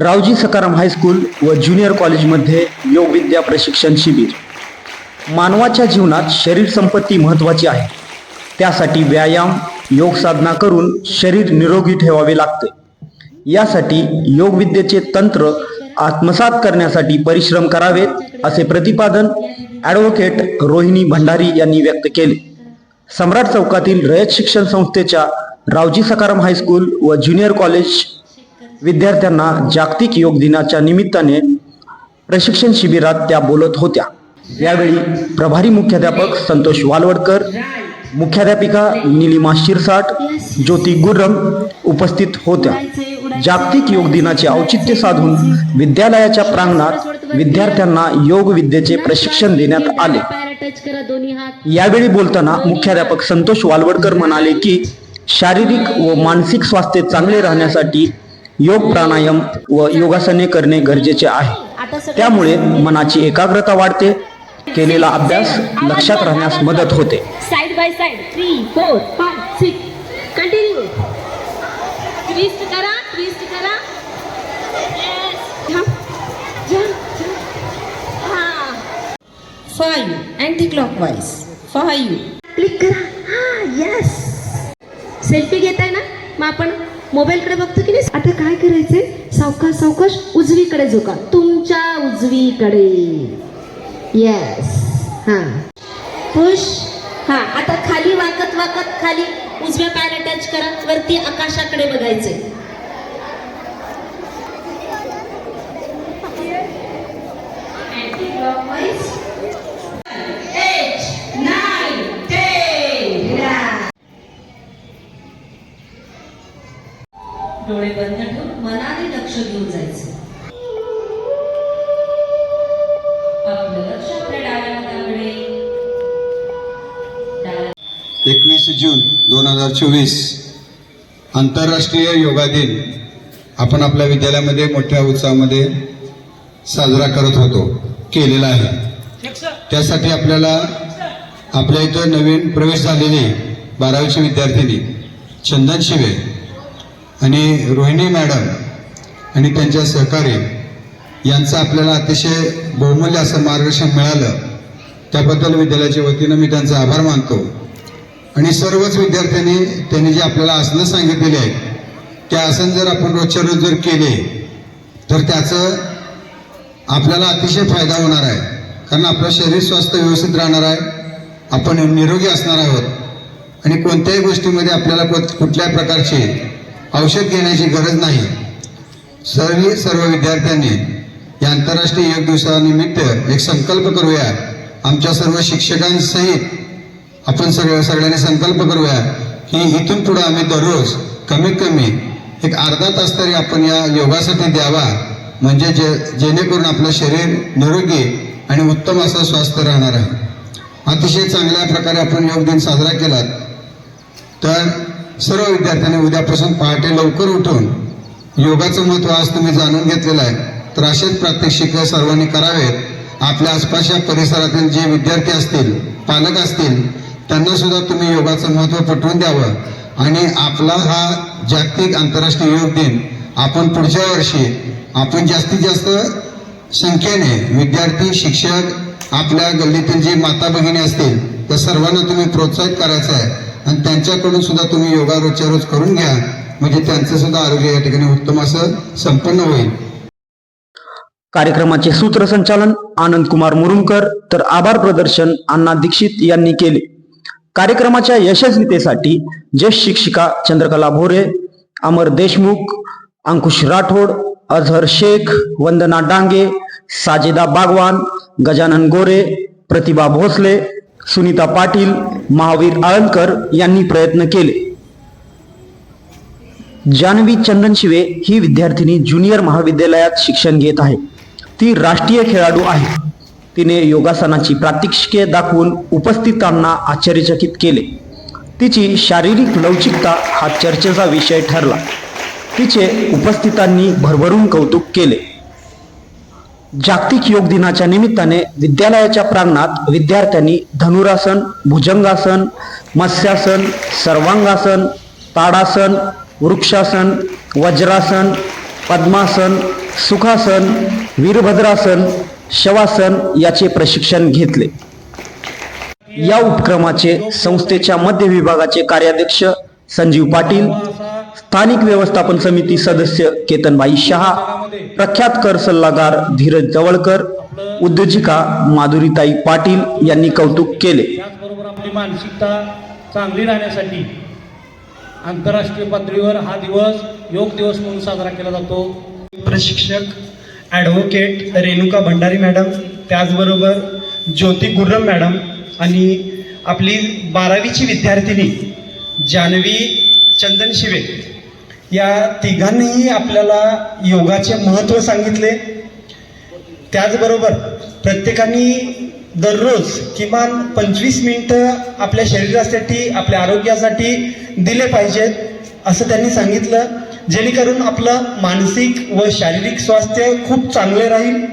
Raoji Sakaram high school व junior कॉलेजमध्ये योगविद्या प्रशिक्षण शिबिर. मानवाच्या जीवनात शरीर संपत्ती महत्त्वाची आहे. त्यासाठी व्यायाम योग साधना करून शरीर निरोगी ठेवावे लागते. यासाठी योगविद्येचे तंत्र आत्मसात करण्यासाठी परिश्रम करावेत असे प्रतिपादन ॲडव्होकेट रोहिणी भंडारी यांनी व्यक्त केले. सम्राट चौकातील रयत शिक्षण संस्थेच्या रावजी सकाराम हायस्कूल व ज्युनियर कॉलेज विद्यार्थ्यांना जागतिक योग दिनाच्या निमित्ताने प्रशिक्षण शिबिरात त्या बोलत होत्या. यावेळी प्रभारी मुख्याध्यापक संतोष वालवडकर मुख्याध्यापिका निलिमा शिरसाट ज्योती गुर्रम उपस्थित होत्या. जागतिक योग दिनाचे औचित्य साधून विद्यालयाच्या प्रांगणात विद्यार्थ्यांना योग विद्येचे प्रशिक्षण देण्यात आले. यावेळी बोलताना मुख्याध्यापक संतोष वालवडकर म्हणाले की शारीरिक व मानसिक स्वास्थ्य चांगले राहण्यासाठी योग प्राणायाम व योगासने करणे गरजेचे आहे. त्यामुळे मनाची एकाग्रता वाढते केलेला अभ्यास लक्षात राहण्यास मदत होते. Side by side three four five six continue twist करा ट्विस्ट करा. Yes. अँटी क्लॉक वाईज हा. क्लिक करा. हा येस सेल्फी घेताय ना? मग आपण मोबाईलकडे बघतो की नाही? आता काय करायचंय? सावकाश सावकाश उजवीकडे झोका. तुमच्या उजवीकडे. येस हा. पुश हा. आता खाली वाकत वाकत खाली उजव्या पायाला टच करा. वरती आकाशाकडे बघायचंय. डोळे बंद ठेवून मनाने लक्ष घेऊन जायचं. आपलं लक्ष आपल्या डाव्या हाताकडे. एकवीस जून दोन हजार चोवीस आंतरराष्ट्रीय योगा दिन. आपण आपल्या विद्यालयामध्ये मोठ्या उत्साहामध्ये साजरा करत होतो केलेला आहे. त्यासाठी आपल्याला आपल्या इथं नवीन प्रवेश झालेली बारावीची विद्यार्थिनी चंदन शिवे आणि रोहिणी मॅडम आणि त्यांच्या सहकारी यांचं आपल्याला अतिशय बहुमूल्य असं मार्गदर्शन मिळालं. त्याबद्दल विद्यालयाच्या वतीनं मी त्यांचा आभार मानतो. आणि सर्वच विद्यार्थ्यांनी त्यांनी जे आपल्याला आसनं सांगितलेली आहेत ते आसन जर आपण रोजच्या रोज जर केले तर त्याचं आपल्याला अतिशय फायदा होणार आहे. कारण आपलं शरीर स्वास्थ्य व्यवस्थित राहणार आहे. आपण निरोगी असणार आहोत. आणि कोणत्याही गोष्टीमध्ये आपल्याला कुठल्याही प्रकारचे औषध घेण्याची गरज नाही. सर्व सर्व विद्यार्थ्यांनी या आंतरराष्ट्रीय योग दिवसानिमित्त एक संकल्प करूया. आमच्या सर्व शिक्षकांसहित आपण सगळ्या सगळ्यांनी संकल्प करूया की इथून पुढे आम्ही दररोज कमीत कमी एक अर्धा तास तरी आपण या योगासाठी द्यावा. म्हणजे जे जेणेकरून आपलं शरीर निरोगी आणि उत्तम असं स्वास्थ्य राहणार आहे. अतिशय चांगल्या प्रकारे आपण योग दिन साजरा केला तर सर्व विद्यार्थ्यांनी उद्यापासून पहाटे लवकर उठून योगाचं महत्त्व आज तुम्ही जाणून घेतलेलं आहे. तर असेच प्रात्यक्षिक सर्वांनी करावेत. आपल्या आसपासच्या परिसरातील जे विद्यार्थी असतील पालक असतील त्यांना सुद्धा तुम्ही योगाचं महत्त्व पटवून द्यावं. आणि आपला हा जागतिक आंतरराष्ट्रीय योग दिन आपण पुढच्या वर्षी आपण जास्तीत जास्त संख्येने विद्यार्थी शिक्षक आपल्या गल्लीतील जे माता भगिनी असतील त्या सर्वांना तुम्ही प्रोत्साहित करायचं आहे. आणि त्यांच्याकडून सुद्धा तुम्ही योगा रोजच्या रोज करून घ्या. म्हणजे त्यांचं सुद्धा आरोग्य या ठिकाणी उत्तम असं संपन्न होईल. कार्यक्रमाचे सूत्रसंचालन आनंद कुमार मुरुमकर तर आभार प्रदर्शन अण्णा दीक्षित यांनी केले. कार्यक्रमाच्या यशस्वीतेसाठी ज्येष्ठ शिक्षिका चंद्रकला भोरे अमर देशमुख अंकुश राठोड अझहर शेख वंदना डांगे साजेदा बागवान गजानन गोरे प्रतिभा भोसले सुनीता पाटील महावीर आळंदकर यांनी प्रयत्न केले. जान्हवी चंदनशिवे ही विद्यार्थिनी ज्युनियर महाविद्यालयात शिक्षण घेत आहे. ती राष्ट्रीय खेळाडू आहे. तिने योगासनाची प्रात्यक्षिके दाखवून उपस्थितांना आश्चर्यचकित केले. तिची शारीरिक लवचिकता हा चर्चेचा विषय ठरला. तिचे उपस्थितांनी भरभरून कौतुक केले. जागतिक योग दिनाच्या निमित्ताने विद्यालयाच्या प्रांगणात विद्यार्थ्यांनी धनुरासन भुजंगासन मत्स्यासन सर्वांगासन ताडासन वृक्षासन वज्रासन पद्मासन सुखासन वीरभद्रासन शवासन याचे प्रशिक्षण घेतले. या उपक्रमाचे संस्थेच्या मध्य विभागाचे कार्याध्यक्ष संजीव पाटील स्थानिक व्यवस्थापन समिती सदस्य केतनबाई शहा प्रख्यात कर सल्लागार धीरज जवळकर उद्योजिका माधुरीताई पाटील यांनी कौतुक केले. त्याचबरोबर आपली मानसिकता चांगली राहण्यासाठी आंतरराष्ट्रीय पातळीवर हा दिवस योग दिवस म्हणून साजरा केला जातो. प्रशिक्षक ॲडव्होकेट रेणुका भंडारी मॅडम त्याचबरोबर ज्योती गुर्रम मॅडम आणि आपली बारावीची विद्यार्थिनी जानवी चंदन शिवे. या तिघांनीही आपल्याला योगाचे महत्त्व सांगितले. त्याचबरोबर प्रत्येकाने दररोज किमान पंचवीस मिनटं आपल्या शरीरासाठी आपल्या आरोग्यासाठी दिले पाहिजेत असं त्यांनी सांगितलं. जेणेकरून आपलं मानसिक व शारीरिक स्वास्थ्य खूप चांगले राहील.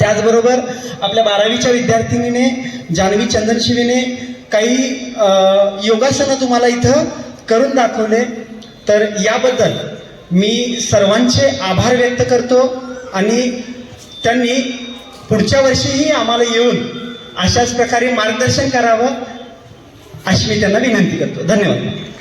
त्याचबरोबर आपल्या बारावीच्या विद्यार्थिनीने जान्हवी चंदनशिवीने काही योगासनं तुम्हाला इथं करून दाखवले तर याबद्दल मी सर्वांचे आभार व्यक्त करतो आणि त्यांनी पुढच्या वर्षीही आम्हाला येऊन अशाच प्रकारे मार्गदर्शन करावं अशी मी त्यांना विनंती करतो. धन्यवाद.